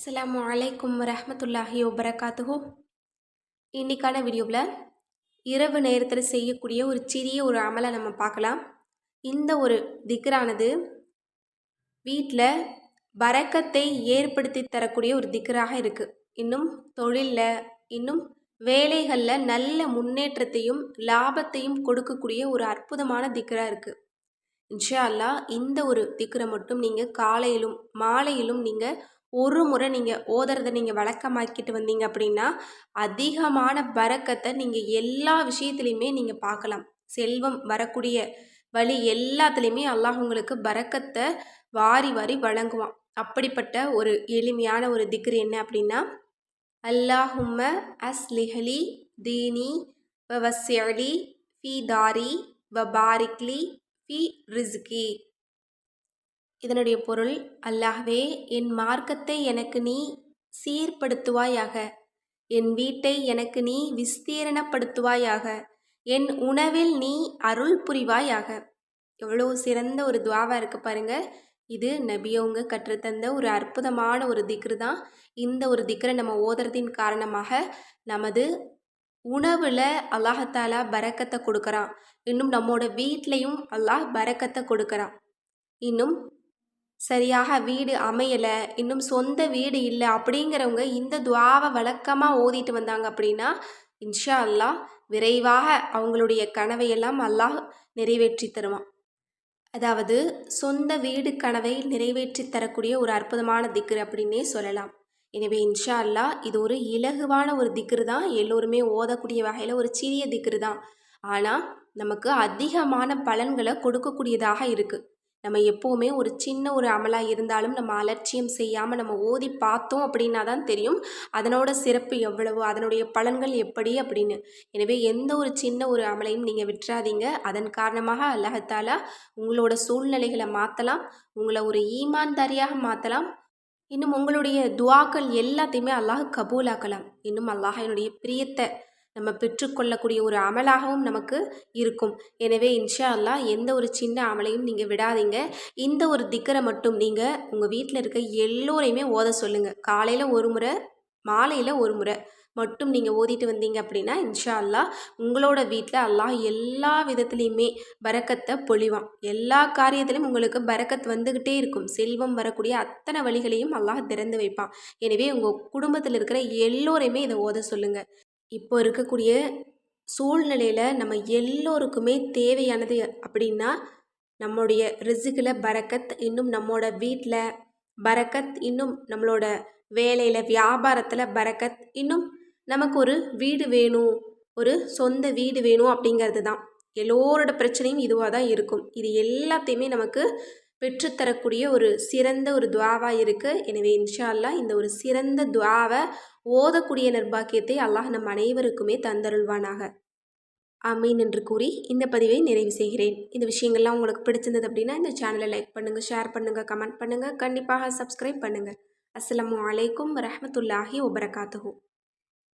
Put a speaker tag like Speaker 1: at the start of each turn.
Speaker 1: அஸ்லாம் வலைக்கம் ரஹமத்துல்லாஹி வபரகாத்துஹோ. இன்றைக்கான வீடியோவில் இரவு நேரத்தில் செய்யக்கூடிய ஒரு சிறிய ஒரு அமலை நம்ம பார்க்கலாம். இந்த ஒரு திக்கரானது வீட்டில் வரக்கத்தை ஏற்படுத்தி தரக்கூடிய ஒரு திக்கராக இருக்குது இன்னும் தொழிலில் இன்னும் வேலைகளில் நல்ல முன்னேற்றத்தையும் லாபத்தையும் கொடுக்கக்கூடிய ஒரு அற்புதமான திக்கராக இருக்குது இன்ஷா அல்லா இந்த ஒரு திக்கரை மட்டும் நீங்கள் காலையிலும் மாலையிலும் நீங்கள் ஒரு முறை நீங்கள் ஓதுறதை நீங்கள் வழக்கமாக்கிட்டு வந்தீங்க அப்படின்னா அதிகமான பறக்கத்தை நீங்கள் எல்லா விஷயத்துலையுமே நீங்கள் பார்க்கலாம். செல்வம் வரக்கூடிய வழி எல்லாத்துலேயுமே அல்லாஹ் உங்களுக்கு பறக்கத்தை வாரி வாரி வழங்குவான். அப்படிப்பட்ட ஒரு எளிமையான ஒரு திக்ரு என்ன அப்படின்னா அல்லாஹும்ம அஸ்லிஹலி தீனி வவஸ்யலி ஃபி தாரி வ பாரிக்லி ஃபி ரிஸ்கி. இதனுடைய பொருள் அல்லாஹ்வே என் மார்க்கத்தை எனக்கு நீ சீர்படுத்துவாயாக. என் வீட்டை எனக்கு நீ விஸ்தீரணப்படுத்துவாயாக. என் உணவில் நீ அருள் புரிவாயாக. எவ்வளோ சிறந்த ஒரு துவாவாக இருக்குது பாருங்கள் இது நபியவங்க கற்றுத்தந்த ஒரு அற்புதமான ஒரு திக்ரு தான். இந்த ஒரு திக்ரை நம்ம ஓதுறதின் காரணமாக நமது உணவில் அல்லாஹத்தாலா பறக்கத்தை கொடுக்குறான். இன்னும் நம்மோட வீட்லேயும் அல்லாஹ் பறக்கத்தை கொடுக்குறான். இன்னும் சரியாக வீடு அமையலை இன்னும் சொந்த வீடு இல்லை அப்படிங்கிறவங்க இந்த துவாவை வழக்கமாக ஓதிட்டு வந்தாங்க அப்படின்னா இன்ஷா அல்லாஹ் விரைவாக அவங்களுடைய கனவையெல்லாம் அல்லாஹ் நிறைவேற்றி தருவான். அதாவது சொந்த வீடு கனவை நிறைவேற்றி தரக்கூடிய ஒரு அற்புதமான திக்ரு அப்படின்னே சொல்லலாம். எனவே இன்ஷா அல்லா இது ஒரு இலகுவான ஒரு திக்ரு தான். எல்லோருமே ஓதக்கூடிய வகையில் ஒரு சிறிய திக்ரு தான். ஆனால் நமக்கு அதிகமான பலன்களை கொடுக்கக்கூடியதாக இருக்குது நம்ம எப்போவுமே ஒரு சின்ன ஒரு அமலாக இருந்தாலும் நம்ம அலட்சியம் செய்யாமல் நம்ம ஓதி பார்த்தோம் அப்படின்னா தான் தெரியும். அதனோட சிறப்பு எவ்வளவு அதனுடைய பலன்கள் எப்படி அப்படின்னு. எனவே எந்த ஒரு சின்ன ஒரு அமலையும் நீங்கள் விட்டுறாதீங்க. அதன் காரணமாக அல்லாஹாலா உங்களோட சூழ்நிலைகளை மாற்றலாம் உங்களை ஒரு ஈமான்தாரியாக மாற்றலாம் இன்னும் உங்களுடைய துவாக்கள் எல்லாத்தையுமே அல்லாஹ் கபூலாக்கலாம். இன்னும் அல்லாஹ் என்னுடைய பிரியத்தை நம்ம பெற்றுக்கொள்ளக்கூடிய ஒரு அமலாகவும் நமக்கு இருக்கும். எனவே இன்ஷா அல்லா எந்த ஒரு சின்ன அமலையும் நீங்கள் விடாதீங்க. இந்த ஒரு திக்கரை மட்டும் நீங்கள் உங்கள் வீட்டில் இருக்க எல்லோரையுமே ஓத சொல்லுங்கள் காலையில் ஒரு முறை மாலையில் ஒரு முறை மட்டும் நீங்கள் ஓதிட்டு வந்தீங்க அப்படின்னா இன்ஷா அல்லா உங்களோட வீட்டில் அல்லாஹ் எல்லா விதத்துலேயுமே பறக்கத்தை பொழிவான். எல்லா காரியத்திலும் உங்களுக்கு பறக்கத் வந்துக்கிட்டே இருக்கும். செல்வம் வரக்கூடிய அத்தனை வழிகளையும் அல்லாஹ் திறந்து வைப்பான். எனவே உங்கள் குடும்பத்தில் இருக்கிற எல்லோரையுமே இதை ஓத சொல்லுங்கள் இப்போ இருக்கக்கூடிய சூழ்நிலையில் நம்ம எல்லோருக்குமே தேவையானது அப்படின்னா நம்முடைய ரிசுகில் பரக்கத் இன்னும் நம்மளோட வீட்டில் பரக்கத் இன்னும் நம்மளோட வேலையில் வியாபாரத்தில் பரக்கத் இன்னும் நமக்கு ஒரு வீடு வேணும் ஒரு சொந்த வீடு வேணும் அப்படிங்கிறது தான் எல்லோரோட பிரச்சனையும் இதுவாக தான் இருக்கும். இது எல்லாத்தையுமே நமக்கு பெற்றுத்தரக்கூடிய ஒரு சிறந்த ஒரு துவாவாக இருக்குது எனவே இன்ஷா அல்லா இந்த ஒரு சிறந்த துவாவை ஓதக்கூடிய நிர்பாக்கியத்தை அல்லாஹ் நம் அனைவருக்குமே தந்தருள்வானாக. அமீன் என்று கூறி இந்த பதிவை நிறைவு செய்கிறேன். இந்த விஷயங்கள்லாம் உங்களுக்கு பிடிச்சிருந்தது அப்படின்னா இந்த சேனலை லைக் பண்ணுங்கள் ஷேர் பண்ணுங்கள் கமெண்ட் பண்ணுங்கள் கண்டிப்பாக சப்ஸ்கிரைப் பண்ணுங்கள் அஸ்லாம் வலைக்கம் வரமத்துல்லாஹி வபரகாத்துஹூ.